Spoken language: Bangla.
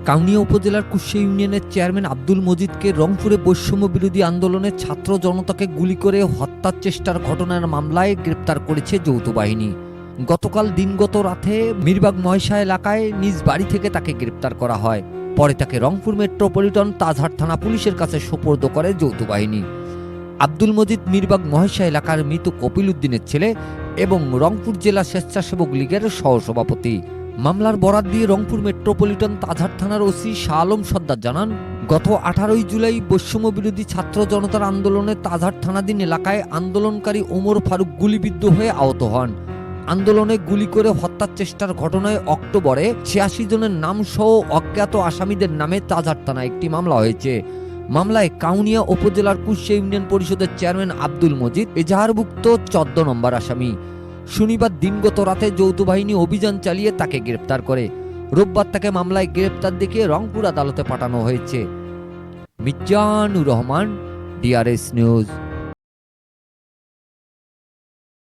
কাউনিয়া উপজেলার কুশে ইউনিয়নের চেয়ারম্যান আব্দুল মজিদকে রংপুরে বৈষম্য বিরোধী আন্দোলনে ছাত্র জনতাকে গুলি করে হত্যার চেষ্টার ঘটনার মামলায় গ্রেপ্তার করেছে যৌথ বাহিনী। গতকাল দিনগত রাতে মিরবাগ মহেশা এলাকায় নিজ বাড়ি থেকে তাকে গ্রেপ্তার করা হয়। পরে তাকে রংপুর মেট্রোপলিটন তাজহাট থানা পুলিশের কাছে সোপর্দ করে যৌথ বাহিনী। আব্দুল মজিদ মিরবাগ মহেশা এলাকার মৃত কপিল উদ্দিনের ছেলে এবং রংপুর জেলা স্বেচ্ছাসেবক লীগের সহসভাপতি। মামলার বরাত দিয়ে রংপুর মেট্রোপলিটন তাজহাট থানার ওসি শাহ আলম সর্দার জানান, গত আঠারোই জুলাই বৈষম্য বিরোধী ছাত্র জনতার আন্দোলনে তাজহাট থানাধীন এলাকায় আন্দোলনকারী ওমর ফারুক গুলিবিদ্ধ হয়ে আহত হন। আন্দোলনে গুলি করে হত্যার চেষ্টার ঘটনায় অক্টোবরে ছিয়াশি জনের নাম সহ অজ্ঞাত আসামিদের নামে তাজহাট থানায় একটি মামলা হয়েছে। মামলায় কাউনিয়া উপজেলার কুশে ইউনিয়ন পরিষদের চেয়ারম্যান আব্দুল মজিদ, এজাহারভুক্ত চোদ্দ নম্বর আসামি। শনিবার দিনগত রাতে যৌথ বাহিনী অভিযান চালিয়ে তাকে গ্রেপ্তার করে। রোববার তাকে মামলায় গ্রেপ্তার দেখে রংপুর আদালতে পাঠানো হয়েছে। মির্জানুর রহমান ডিআরএস নিউজ